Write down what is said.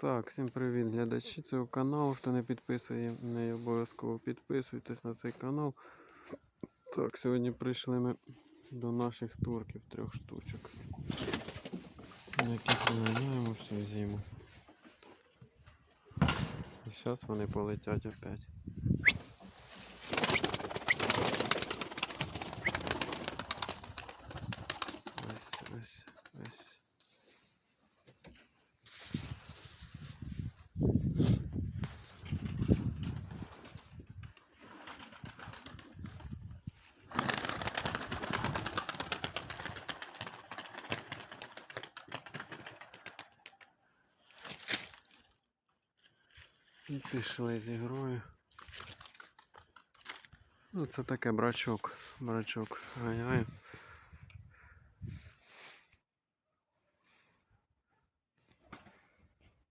Так, всім привіт, глядачі цього каналу. Хто не підписує, не обов'язково підписуйтесь на цей канал. Так, сьогодні прийшли ми до наших турків трьох штучок. Яких ми ганяємо всю зиму. І зараз вони полетять опять. Ось, ось, ось. І пішли з ігрою. Ну, це таке брачок. Брачок ганяє.